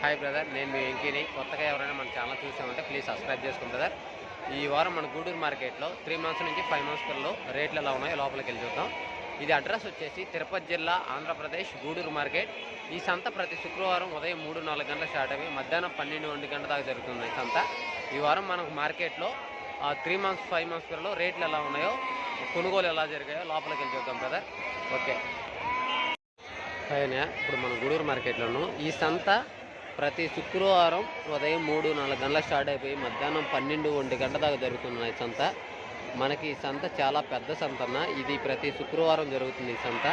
Hi brother నేను మీ వెంకీని. కొత్తగా ఎవరైనా మన ఛానల్ చూసామంటే ప్లీజ్ సబ్స్క్రైబ్ చేసుకోండి బ్రదర్. ఈ వారం మన గూడూరు మార్కెట్లో త్రీ మంత్స్ నుంచి ఫైవ్ మంత్స్ పిల్లలు రేట్లు ఎలా ఉన్నాయో లోపలికి వెళ్ళి చూద్దాం. ఇది అడ్రస్ వచ్చేసి తిరుపతి జిల్లా ఆంధ్రప్రదేశ్ గూడూరు మార్కెట్. ఈ సంత ప్రతి శుక్రవారం ఉదయం మూడు నాలుగు గంటల స్టార్ట్ అయ్యి మధ్యాహ్నం పన్నెండు ఒంటి గంట దాకా జరుగుతుంది ఈ సంత. ఈ వారం మనకు మార్కెట్లో త్రీ మంత్స్ ఫైవ్ మంత్స్ పిల్లలు రేట్లు ఎలా ఉన్నాయో కొనుగోలు ఎలా జరిగాయో లోపలికి వెళ్ళి చూద్దాం బ్రదర్. ఓకే. అయినా ఇప్పుడు మన గూడూరు మార్కెట్లోను. ఈ సంత ప్రతి శుక్రవారం ఉదయం మూడు నాలుగు గంటల స్టార్ట్ అయిపోయి మధ్యాహ్నం పన్నెండు ఒంటి గంట దాకా జరుగుతున్నాయి ఈ సంత. మనకి ఈ సంత చాలా పెద్ద సంత అన్న. ఇది ప్రతి శుక్రవారం జరుగుతుంది ఈ సంత.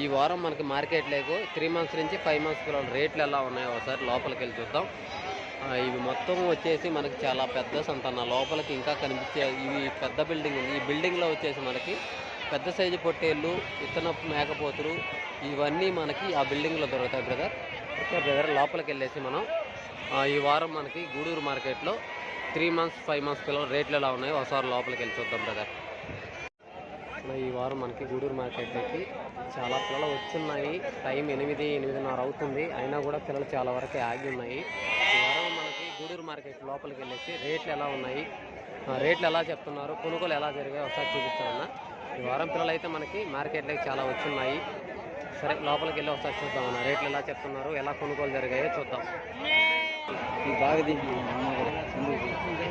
ఈ వారం మనకి మార్కెట్ లేకు త్రీ మంత్స్ నుంచి ఫైవ్ మంత్స్ రేట్లు ఎలా ఉన్నాయో ఒకసారి లోపలికి వెళ్ళి చూద్దాం. ఇవి మొత్తం వచ్చేసి మనకి చాలా పెద్ద సంత లోపలికి ఇంకా కనిపించే ఇవి పెద్ద బిల్డింగ్ ఉంది. ఈ బిల్డింగ్లో వచ్చేసి మనకి పెద్ద సైజు పొట్టేళ్ళు ఇతన మేకపోతులు ఇవన్నీ మనకి ఆ బిల్డింగ్లో దొరుకుతాయి బ్రదర్. ఓకే బ్రదర్ లోపలికి వెళ్ళేసి మనం ఈ వారం మనకి గూడూరు మార్కెట్లో త్రీ మంత్స్ ఫైవ్ మంత్స్ పిల్లలు రేట్లు ఎలా ఉన్నాయో? ఒకసారి లోపలికి వెళ్ళి చూద్దాం బ్రదర్ ఈ వారం మనకి గూడూరు మార్కెట్లోకి చాలా పిల్లలు వచ్చున్నాయి. టైం ఎనిమిది ఎనిమిదిన్నర అవుతుంది. అయినా కూడా పిల్లలు చాలా వరకు ఆగి ఉన్నాయి. ఈ వారం మనకి గూడూరు మార్కెట్ లోపలికి వెళ్ళేసి రేట్లు ఎలా ఉన్నాయి? రేట్లు ఎలా చెప్తున్నారు? కొనుగోలు ఎలా జరిగాయి? ఒకసారి చూపిస్తానన్నా. ఈ వారం పిల్లలు అయితే మనకి మార్కెట్లోకి చాలా వచ్చున్నాయి. సరే లోపలికి వెళ్ళి ఒకసారి చూద్దాం అన్న. రేట్లు ఎలా చెప్తున్నారు ఎలా కొనుగోలు జరిగాయో చూద్దాం. బాగా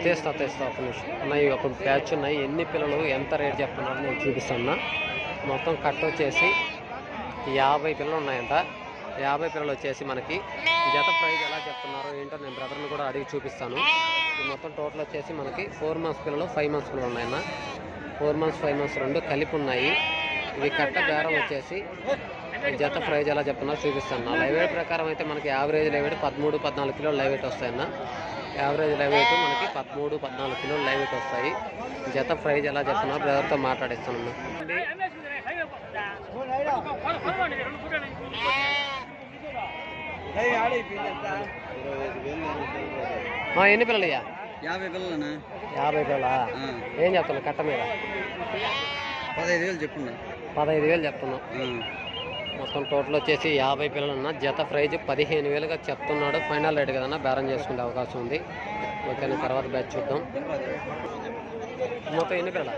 తెస్తా తెస్తా ఒక నిమిషం. అన్న ఇవి ఒక ప్యాచ్ ఉన్నాయి. ఎన్ని పిల్లలు ఎంత రేట్ చెప్తున్నారు నేను చూపిస్తాను మొత్తం కట్ వచ్చేసి యాభై పిల్లలు ఉన్నాయంట. యాభై పిల్లలు వచ్చేసి మనకి జత ప్రైజ్ ఎలా చెప్తున్నారో ఏంటో నేను బ్రదర్ని కూడా అడిగి చూపిస్తాను. మొత్తం టోటల్ వచ్చేసి మనకి ఫోర్ మంత్స్ పిల్లలు ఫైవ్ మంత్స్ పిల్లలు ఉన్నాయన్న. ఫోర్ మంత్స్ ఫైవ్ మంత్స్ రెండు కలిపి ఉన్నాయి. ఇవి కట్ట బేరం వచ్చేసి జత ప్రైజ్ ఎలా చెప్తున్నారో చూపిస్తాను. లైవ్ వెయిట్ ప్రకారం అయితే మనకి యావరేజ్ లైవ్ వెయిట్ పదమూడు పద్నాలుగు కిలోలు లైవ్ వెయిట్ వస్తాయన్న. యావరేజ్ లైవ్ వెయిట్ మనకి పదమూడు పద్నాలుగు కిలోలు లైవ్ వెయిట్ వస్తాయి. జత ప్రైజ్ ఎలా చెప్తున్నా బ్రదర్తో మాట్లాడిస్తాను మా ఎన్ని పిల్లలు అయ్యా యాభై పిల్లలనా యాభై పిల్లలా? ఏం చెప్తున్నా కట్ట మీద? పదహైదు వేలు చెప్పున్నా పదహైదు వేలు చెప్తున్నాం మొత్తం టోటల్ వచ్చేసి యాభై పిల్లలు ఉన్న జత ప్రైజ్ పదిహేను వేలుగా చెప్తున్నాడు. ఫైనల్ రేట్ కదన్నా బేరం చేసుకునే అవకాశం ఉంది. ఓకేనా తర్వాత బ్యాచ్ చూద్దాం. మొత్తం ఎన్ని పిల్లల?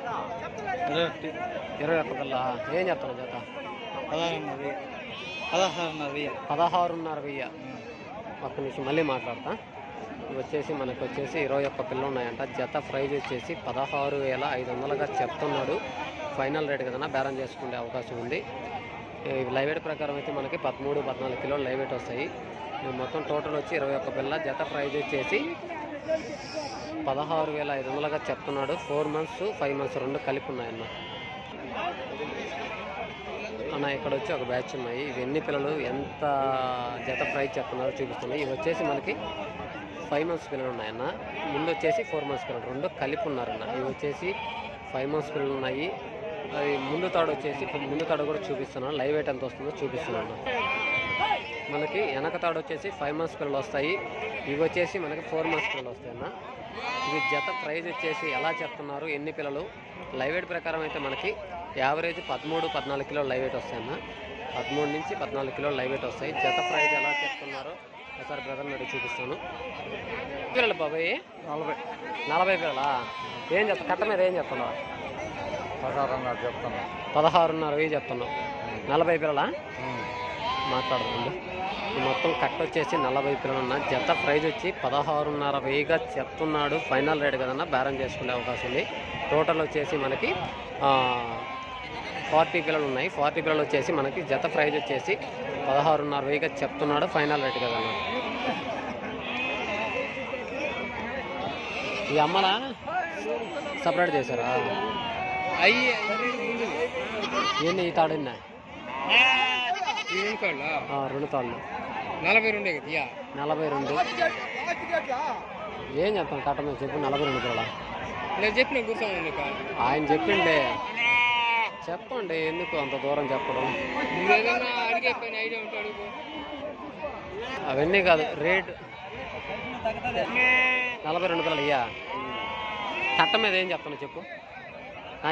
ఇరవై ఒక్క పిల్ల ఏం చెప్తాను జత? పదహారున్నర. వెయ్యి. ఒక్క నిమిషం మళ్ళీ మాట్లాడతా. వచ్చేసి మనకు వచ్చేసి ఇరవై ఒక్క పిల్లలు ఉన్నాయంట. జత ప్రైజ్ వచ్చేసి పదహారు వేల ఐదు వందలుగా చెప్తున్నాడు. ఫైనల్ రేట్ కదన్నా బేరం చేసుకునే అవకాశం ఉంది. లైవ్ వెయిట్ ప్రకారం అయితే మనకి పదమూడు పద్నాలుగు కిలోలు లైవ్ వెయిట్ వస్తాయి. మొత్తం టోటల్ వచ్చి ఇరవై ఒక్క పిల్ల జత ప్రైజ్ వచ్చేసి పదహారు వేల ఐదు వందలుగా చెప్తున్నాడు. ఫోర్ మంత్స్ ఫైవ్ మంత్స్ రెండు కలిపి ఉన్నాయన్న. అన్న ఇక్కడ వచ్చి ఒక బ్యాచ్ ఉన్నాయి. ఇవి ఎన్ని పిల్లలు ఎంత జత ప్రైజ్ చెప్తున్నారో చూపిస్తున్నాయి ఇవి వచ్చేసి మనకి ఫైవ్ మంత్స్ పిల్లలు ఉన్నాయన్న. ముందు వచ్చేసి ఫోర్ మంత్స్ పిల్లలు రెండు కలిపి ఉన్నారన్న. ఇవి వచ్చేసి ఫైవ్ మంత్స్ పిల్లలు ఉన్నాయి. అది ముందు తాడు వచ్చేసి ఇప్పుడు ముందు తాడు కూడా చూపిస్తున్నాను. లైవ్ వెయిట్ ఎంత వస్తుందో చూపిస్తున్నాను. మనకి వెనక తాడు వచ్చేసి ఫైవ్ మంత్స్ పిల్లలు వస్తాయి. ఇవి వచ్చేసి మనకి ఫోర్ మంత్స్ పిల్లలు వస్తాయి అన్న. ఇవి జత ప్రైజ్ వచ్చేసి ఎలా చెప్తున్నారు? ఎన్ని పిల్లలు? లైవ్ వెయిట్ ప్రకారం అయితే మనకి యావరేజ్ పదమూడు పద్నాలుగు కిలోలు లైవ్ వెయిట్ వస్తాయన్న పదమూడు నుంచి పద్నాలుగు కిలోలు లైవ్ వెయిట్ వస్తాయి. జత ప్రైజ్ ఎలా చెప్తున్నారో ఒకసారి బ్రదర్ అడిగి చూపిస్తాను. పిల్లలు బాబాయ్? నలభై. నలభై పిల్లలా? ఏం చెప్తా కట్ట మీద ఏం చెప్తున్నావు? పదహారున్నర చెప్తున్నా. పదహారున్నర వెయ్యి చెప్తున్నావు నలభై పిల్లలా? మాట్లాడుతుంది మొత్తం కట్ వచ్చేసి నలభై పిల్లలు ఉన్న జత ప్రైజ్ వచ్చి పదహారున్నర వెయ్యిగా చెప్తున్నాడు. ఫైనల్ రేట్ కదన్నా బేరం చేసుకునే అవకాశం ఉంది. టోటల్ వచ్చేసి మనకి ఫార్టీ పిల్లలు ఉన్నాయి. ఫార్టీ పిల్లలు వచ్చేసి మనకి జత ప్రైజ్ వచ్చేసి పదహారున్నర వెయ్యిగా చెప్తున్నాడు. ఫైనల్ రేట్ కదన్నా. ఈ అమ్మలా సపరేట్ చేశారా? అయ్యి ఏంటి ఈ తాడున్నా ఇంకోళ్ళ రెండు తాళ్ళు. నలభై రెండే. నలభై రెండు. ఏం చెప్తాను కట్ట మీద? చెప్పు నలభై రెండు కూడా. నేను చెప్పిన కూర్చోండి ఆయన చెప్పిండే. చెప్పండి ఎందుకు అంత దూరం చెప్పడం? అవన్నీ కాదు రేట్. నలభై రెండు పిల్లలు అయ్యా కట్ట మీద ఏం చెప్తాను చెప్పు.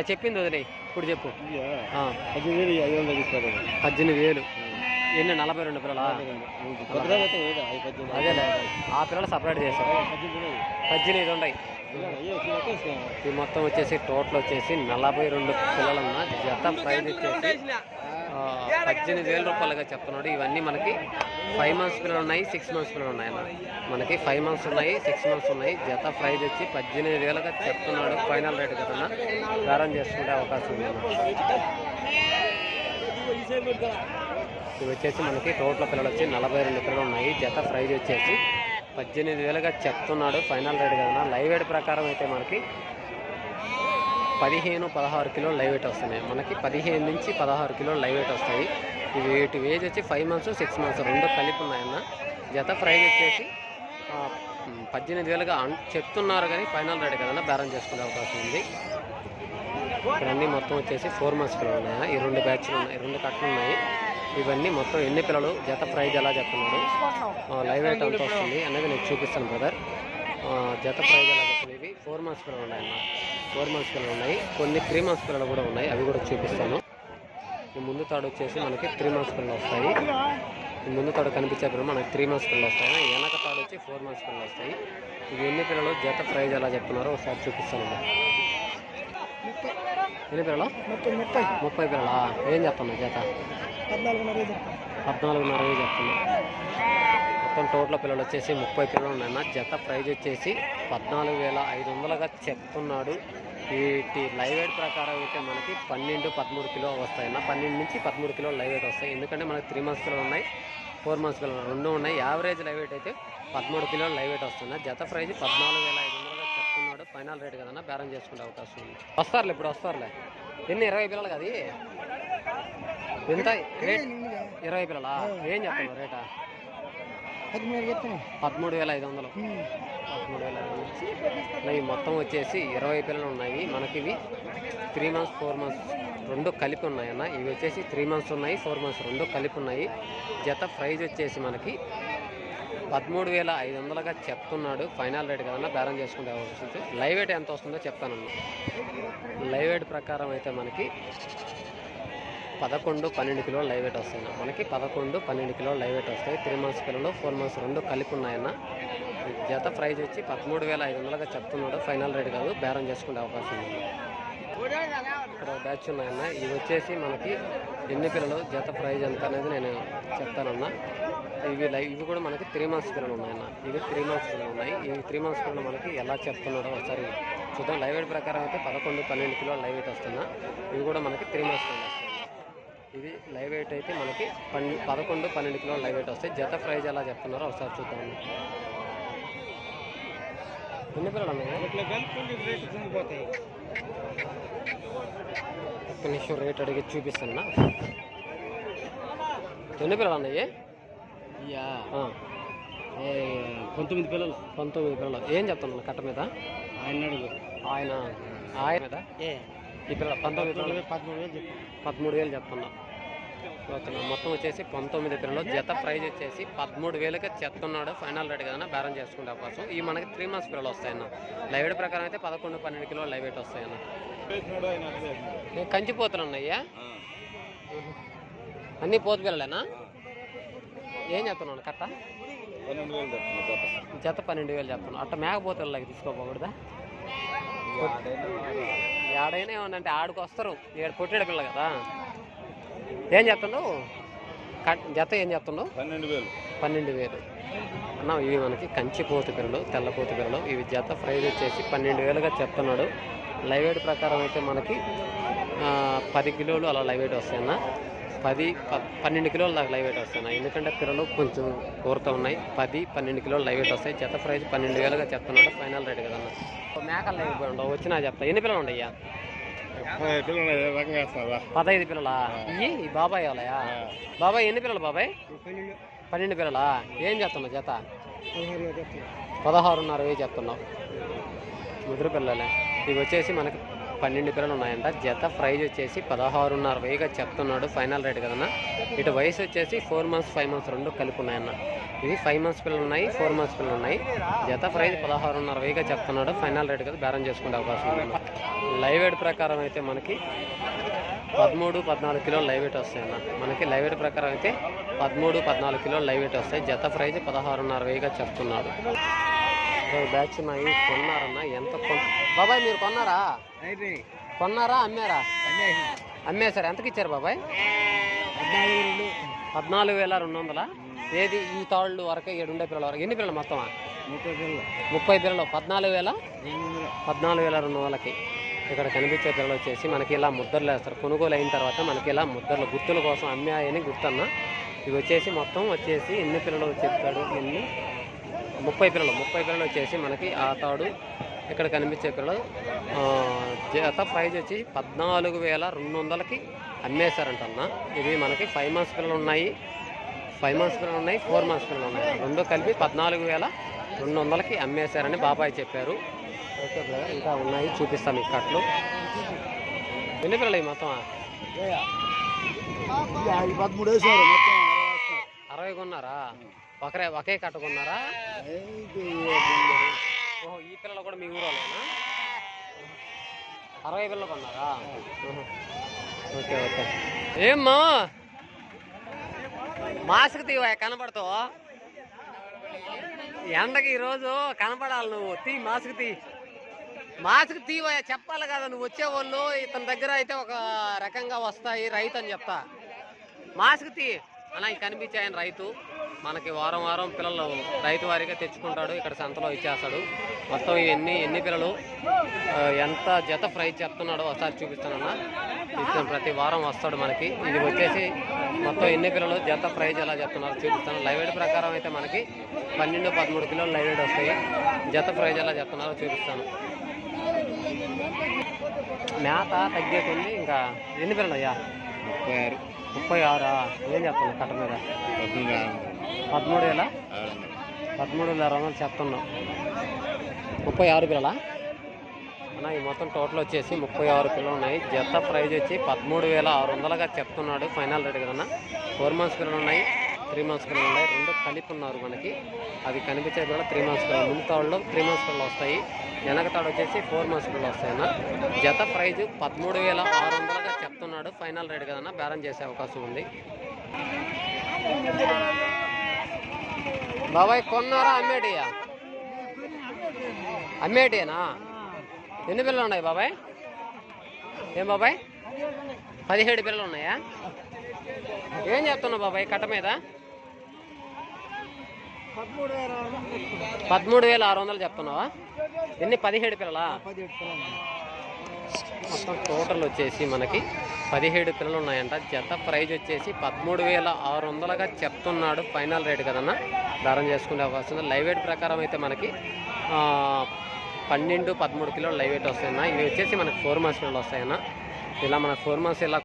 చెప్పింది వదిలే ఇప్పుడు చెప్పు. పద్దెనిమిది వేలు ఎన్ని? నలభై రెండు పిల్లలా? అదేలే ఆ పిల్లలు సపరేట్ చేశారు. పద్దెనిమిది ఉన్నాయి ఈ మొత్తం వచ్చేసి టోటల్ వచ్చేసి నలభై రెండు పిల్లలున్న జత ప్రైజ్ వచ్చేసి పద్దెనిమిది వేల రూపాయలుగా చెప్తున్నాడు ఇవన్నీ మనకి ఫైవ్ మంత్స్ పిల్లలు ఉన్నాయి సిక్స్ మంత్స్ పిల్లలు ఉన్నాయి అన్న. మనకి ఫైవ్ మంత్స్ ఉన్నాయి సిక్స్ మంత్స్ ఉన్నాయి. జత ప్రైజ్ వచ్చి పద్దెనిమిది వేలుగా చెప్తున్నాడు ఫైనల్ రేట్ కదన్నా బేరం చేసుకునే అవకాశం ఉంది. ఇవి వచ్చేసి మనకి టోటల్ పిల్లలు వచ్చి నలభై రెండు పిల్లలు ఉన్నాయి. జత ప్రైజ్ వచ్చేసి పద్దెనిమిది వేలుగా చెప్తున్నాడు ఫైనల్ రేట్ కదన్నా లైవ్ రేట్ ప్రకారం అయితే మనకి పదిహేను పదహారు కిలో లైవ్ వెయిట్ వస్తున్నాయి. మనకి పదిహేను నుంచి పదహారు కిలో లైవ్ వెయిట్ వస్తాయి. ఇవి వీటి వేజ్ వచ్చి ఫైవ్ మంత్స్ సిక్స్ మంత్స్ రెండు కలిపి ఉన్నాయన్న. జత ప్రైజ్ వచ్చేసి పద్దెనిమిది వేలుగా చెప్తున్నారు కానీ ఫైనల్ రేట్ కదన్నా బేరం చేసుకునే అవకాశం ఉంది. ఇక్కడ మొత్తం వచ్చేసి ఫోర్ మంత్స్ పిల్లలు ఉన్నాయా? ఈ రెండు బ్యాచ్లు ఉన్నాయి రెండు కట్టలు ఉన్నాయి. ఇవన్నీ మొత్తం ఎన్ని పిల్లలు జత ప్రైజ్ ఎలా చెప్తున్నారు? లైవ్ వెయిట్ ఎంత వస్తుంది అనేది నేను చూపిస్తాను బ్రదర్. జత ప్రైజ్ ఎలా చెప్తుంది ఇవి ఫోర్ మంత్స్ పిల్లలు ఉన్నాయన్నమాట ఫోర్ మంత్స్ పిల్లలు ఉన్నాయి. కొన్ని త్రీ మంత్స్ పిల్లలు కూడా ఉన్నాయి. అవి కూడా చూపిస్తాను. ఈ ముందు తాడు వచ్చేసి మనకి త్రీ మంత్స్ పిల్లలు వస్తాయి. ఈ ముందు తాడు కనిపించే పిల్లలు మనకి త్రీ మంత్స్ పిల్లలు వస్తాయి. వెనక తాడు వచ్చి ఫోర్ మంత్స్ పిల్లలు వస్తాయి. ఇవి ఎన్ని పిల్లలు? జత ప్రైజ్ ఎలా చెప్తున్నారో ఒకసారి చూపిస్తాను. ఎన్ని పిల్లలు? ముప్పై. ముప్పై పిల్లలా? ఏం చెప్తున్నా జత? పద్నాలుగున్నర చెప్తున్నా మొత్తం టోటల్ పిల్లలు వచ్చేసి ముప్పై పిల్లలు ఉన్నాయన్న. జత ప్రైజ్ వచ్చేసి పద్నాలుగు వేల ఐదు వందలుగా చెప్తున్నాడు. వీటి లైవ్ వెయిట్ ప్రకారం అయితే మనకి పన్నెండు పదమూడు కిలో వస్తాయన్న. పన్నెండు నుంచి పదమూడు కిలో లైవ్ వెయిట్ వస్తాయి. ఎందుకంటే మనకి త్రీ మంత్స్ పిల్లలు ఉన్నాయి ఫోర్ మంత్స్ పిల్లలు. రెండు ఉన్నాయి. యావరేజ్ లైవ్ వెయిట్ అయితే పదమూడు కిలోలు లైవ్ వెయిట్ వస్తుంది జత ప్రైజ్ పద్నాలుగు వేల ఐదు వందలుగా చెప్తున్నాడు. ఫైనల్ రేట్ కదన్నా. బేరం చేసుకునే అవకాశం ఉంది. వస్తారులే ఇప్పుడు వస్తారులే. ఎన్ని? ఇరవై పిల్లలు కదా? ఎంత? రేట్ ఇరవై పిల్లలా? ఏం చెప్తాను రేటా? పదమూడు వేల ఐదు వందలు పదమూడు వేల ఐదు వందలు. ఇవి మొత్తం వచ్చేసి ఇరవై పిల్లలు ఉన్నాయి. మనకి ఇవి త్రీ మంత్స్ ఫోర్ మంత్స్ రెండు కలిపి ఉన్నాయి అన్న. ఇవి వచ్చేసి త్రీ మంత్స్ ఉన్నాయి ఫోర్ మంత్స్ రెండు కలిపి ఉన్నాయి. జత ప్రైజ్ వచ్చేసి మనకి పదమూడు వేల ఐదు వందలుగా చెప్తున్నాడు. ఫైనల్ రేట్ కదన్నా బేరం చేసుకుంటే వస్తుంది లైవ్ ఎంత వస్తుందో చెప్తానన్నా. లైవ్ వెయిట్ ప్రకారం అయితే మనకి పదకొండు పన్నెండు కిలోలు లైవ్ వెయిట్ వస్తాయి మనకి పదకొండు పన్నెండు కిలోలు లైవ్ వెయిట్ వస్తాయి. త్రీ మంత్స్ పిల్లలు ఫోర్ మంత్స్ రెండు కలిపి ఉన్నాయన్న జత ప్రైజ్ వచ్చి పదమూడు వేల ఐదు వందలుగా చెప్తున్నాడు. ఫైనల్ రేట్ కాదు బేరం చేసుకునే అవకాశం ఉంది. ఇక్కడ బ్యాచ్ ఉన్నాయన్న. ఇవి వచ్చేసి మనకి ఎన్ని పిల్లలు జత ప్రైజ్ ఎంత అనేది నేను చెప్తానన్నా. ఇవి లైవ్ ఇవి కూడా మనకి త్రీ మంత్స్ పిల్లలు ఉన్నాయన్న. ఇవి త్రీ మంత్స్ పిల్లలు ఉన్నాయి. ఇవి త్రీ మంత్స్ పిల్లలు మనకి ఎలా చెప్తున్నాడో ఒకసారి చూద్దాం. లైవ్ వెయిట్ ప్రకారం అయితే పదకొండు పన్నెండు కిలోలు లైవ్ వెయిట్ వస్తున్నా. ఇవి కూడా మనకి త్రీ మంత్స్ పిల్లలు. ఇది లైవ్ వెయిట్ అయితే మనకి పన్ పదకొండు పన్నెండు కిలోలు లైవ్ వెయిట్ వస్తాయి. జత ప్రైజ్ ఎలా చెప్తున్నారో ఒకసారి చూద్దాం. ఎన్ని పిల్లలు ఉన్నాయి? రేటు నిమిషం అడిగి చూపిస్తున్నా. ఎన్ని పిల్లలు ఉన్నాయి? పంతొమ్మిది పిల్లలు. పంతొమ్మిది పిల్లలు. ఏం చెప్తున్నాను కట్ట మీద? ఆయన ఆయన. ఆయన మీద? ఏ. ఈ పిల్లలు పంతొమ్మిది పిల్లలు పదమూడు వేలు పదమూడు వేలు చెప్తున్నా. ఓకేనా? మొత్తం వచ్చేసి పంతొమ్మిది పిల్లలు. జత ప్రైజ్ వచ్చేసి పదమూడు వేలకి చెప్తున్నాడు. ఫైనల్ రేట్ కదా బేరం చేసుకునే అవకాశం. ఈ మనకి త్రీ మంత్స్ పిల్లలు వస్తాయన్న. లైవ్ వెయిట్ ప్రకారం అయితే పదకొండు పన్నెండు కిలోలు లైవ్ వెయిట్ వస్తాయన్న. ఏ, కంచి పోతులు ఉన్నాయ్యా అన్నీ పోతు పిల్లలేనా? ఏం చెప్తున్నాను కట్ట జత. పన్నెండు వేలు చెప్తున్నాను అట్ట మేకపోతులకి తీసుకోపోకూడదా? ఏడైనా ఏమన్నంటే ఆడికి వస్తారు ఏడు పొట్టేడు పిల్ల కదా. ఏం చెప్తున్నావు కట్ జత ఏం చెప్తున్నావు పన్నెండు వేలు. పన్నెండు వేలు. అన్న ఇవి మనకి కంచి పోతు పిల్లలు తెల్ల పోతు పిల్లలు. ఇవి జత ప్రైజ్ వచ్చేసి పన్నెండు వేలుగా చెప్తున్నాడు. లైవ్ వెయిట్ ప్రకారం అయితే మనకి పది కిలోలు అలా లైవ్ వెయిట్ వస్తాయన్న. పది ప- పన్నెండు కిలోలు దాకా లైవ్ వెయిట్ వస్తాయి ఎందుకంటే పిల్లలు కొంచెం కూరతో ఉన్నాయి. పది పన్నెండు కిలోలు లైవ్ వెయిట్ వస్తాయి. జత ప్రైజ్ పన్నెండు వేలుగా చెప్తున్నాడు. ఫైనల్ రేట్ కదన్న మేకలు లైవ్ ఉండవు. వచ్చినా చెప్తా. ఎన్ని పిల్లలు ఉండయ్యా? వేస్తావా పదహైదు పిల్లలా? ఇవి ఈ బాబాయ్ వాళ్ళయా బాబాయ్ ఎన్ని పిల్లలు బాబాయ్? పన్నెండు. పిల్లలా? ఏం చెప్తున్నావు జత చెప్తాను పదహారున్నర వేలు చెప్తున్నావు. ముదురు పిల్లలే. ఇవి వచ్చేసి మనకి పన్నెండు పిల్లలు ఉన్నాయంట. జత ప్రైజ్ వచ్చేసి పదహారున్నర వేయిగా చెప్తున్నాడు ఫైనల్ రేట్ కదన్నా. ఇటు వయసు వచ్చేసి ఫోర్ మంత్స్ ఫైవ్ మంత్స్ రెండు కలిపి ఉన్నాయన్న. ఇది ఫైవ్ మంత్స్ పిల్లలు ఉన్నాయి ఫోర్ మంత్స్ పిల్లలు ఉన్నాయి. జత ప్రైజ్ పదహారున్నర వేయిగా చెప్తున్నాడు. ఫైనల్ రేట్ కదా బేరం చేసుకునే అవకాశం ఉంది. లైవ్ ఎయిడ్ ప్రకారం అయితే మనకి పదమూడు పద్నాలుగు కిలోలు లైవ్ వెయిట్ వస్తాయన్న. మనకి లైవ్ వెయిట్ ప్రకారం అయితే పదమూడు పద్నాలుగు కిలోలు లైవ్ వెయిట్ వస్తాయి. జత ప్రైజ్ పదహారున్నర వెయ్యిగా చెప్తున్నాడు. బ్యాచ్ నాయి కొన్నారన్న ఎంత బాబాయ్ మీరు కొన్నారా? కొన్నారా అమ్మారా? అమ్మేశారు. ఎంతకి ఇచ్చారు బాబాయ్? పద్నాలుగు వేల. రెండు వందల ఏది ఈ తాళ్ళు వరకు ఏడుండే పిల్లల వరకు? ఎన్ని పిల్లలు మొత్తమా? ముప్పై పిల్లలు. పద్నాలుగు వేల? పద్నాలుగు వేల రెండు వందలకి ఇక్కడ కనిపించే పిల్లలు వచ్చేసి మనకి ఇలా ముద్దర్లు వేస్తారు. కొనుగోలు అయిన తర్వాత మనకి ఇలా ముద్దర్లు గుర్తుల కోసం అమ్మాయని గుర్తన్న. ఇవి వచ్చేసి మొత్తం వచ్చేసి ఎన్ని పిల్లలు చెప్తాడు ఎన్ని? ముప్పై పిల్లలు ముప్పై పిల్లలు వచ్చేసి మనకి ఆ తాడు ఇక్కడ కనిపించే పిల్లలు. జత ప్రైజ్ వచ్చి పద్నాలుగు వేల రెండు వందలకి అమ్మేశారంటన్న. ఇవి మనకి ఫైవ్ మంత్స్ పిల్లలు ఉన్నాయి. ఫైవ్ మంత్స్ పిల్లలు ఉన్నాయి ఫోర్ మంత్స్ పిల్లలు ఉన్నాయి. రెండు కలిపి పద్నాలుగు వేల రెండు వందలకి అమ్మేశారని బాబాయ్ చెప్పారు. ఓకే బ్రదర్ ఇంకా ఉన్నాయి. చూపిస్తాం మీకు కట్లు. ఎన్ని పిల్లలు మొత్తం. అరవై కొన్నారా? ఒకరే ఒకే కట్ట కొన్నారా ఓహో ఈ పిల్లలు కూడా మీ ఊరోళ్ళేనా? అరవై పిల్లలు కొన్నారా. Okay okay. ఏమ్మా? మాస్క్ తీవా కనపడతావు ఎండకి ఈరోజు కనపడాలి నువ్వు. తీ మాస్క్ తీ. మాస్క్ తీవా చెప్పాలి కదా నువ్వు వచ్చేవాళ్ళు ఇతని దగ్గర అయితే ఒక రకంగా వస్తాయి రైతు అని చెప్తా. మాస్క్ తీ. అలా కనిపించే ఆయన రైతు. మనకి వారం వారం పిల్లలు రైతు వారీగా తెచ్చుకుంటాడు ఇక్కడ సంతలో ఇచ్చేస్తాడు. మొత్తం ఎన్ని ఎన్ని పిల్లలు ఎంత జత ప్రైస్ చెప్తున్నాడో ఒకసారి చూపిస్తానన్నా. ఇతను ప్రతి వారం వస్తాడు మనకి. ఇది వచ్చేసి మొత్తం ఎన్ని పిల్లలు జత ప్రైజ్ ఎలా చెప్తున్నారో చూపిస్తాను. లైవ్ వెయిట్ ప్రకారం అయితే మనకి పన్నెండు పదమూడు కిలోలు లైవ్ వెయిట్ వస్తాయి. జత ప్రైజ్ ఎలా చెప్తున్నారో చూపిస్తాను. మేత తగ్గేకుంది ఇంకా ఎన్ని పిల్లలు అయ్యా? ముప్పై ఆరు. ముప్పై ఆరా? ఏం చెప్తున్నా కట్ట మీద? పదమూడు వేల. పదమూడు వేల రెండు వందలు చెప్తున్నాం ముప్పై ఆరు పిల్లలా? అన్న ఈ మొత్తం టోటల్ వచ్చేసి ముప్పై ఆరు పిల్లలు ఉన్నాయి. జత ప్రైజ్ వచ్చి పదమూడు వేల ఆరు వందలుగా చెప్తున్నాడు ఫైనల్ రేట్ కదన్నా. ఫోర్ మంత్స్ పిల్లలు ఉన్నాయి త్రీ మంత్స్ పిల్లలు ఉన్నాయి. రెండు కలిపి ఉన్నారు మనకి. అవి కనిపించే పిల్లలు త్రీ మంత్స్ పిల్లలు. ముందు తాడులో త్రీ మంత్స్ పిల్లలు వస్తాయి. వెనక తాడు వచ్చేసి ఫోర్ మంత్స్ పిల్లలు వస్తాయి అన్న. జత ప్రైజ్ పదమూడు వేల ఆరు వందలుగా చెప్తున్నాడు. ఫైనల్ రేట్ కదన్నా బేరం చేసే అవకాశం ఉంది. బాబాయ్ కొన్నారా అమ్మేటియా? అమ్మేటియేనా? ఎన్ని పిల్లలు ఉన్నాయి బాబాయ్? ఏం బాబాయ్? పదిహేడు పిల్లలు ఉన్నాయా ఏం చెప్తున్నావు బాబాయ్ కట్ట మీద? పదమూడు వేల ఆరు వందలు చెప్తున్నావా? ఎన్ని పదిహేడు పిల్లలా? మొత్తం టోటల్ వచ్చేసి మనకి పదిహేడు పిల్లలు ఉన్నాయంట జత ప్రైజ్ వచ్చేసి పదమూడు వేల ఆరు వందలుగా చెప్తున్నాడు ఫైనల్ రేట్ కదన్నా? దారం చేసుకునే అవకాశం ఉంది. లైవ్ వెయిట్ ప్రకారం అయితే మనకి పన్నెండు పదమూడు కిలోలు లైవ్ వెయిట్ వస్తాయన్న. ఇవి వచ్చేసి మనకి ఫోర్ మంత్స్ పిల్లలు వస్తాయన్న. ఇలా మన ఫోర్ మంత్స్ ఇలా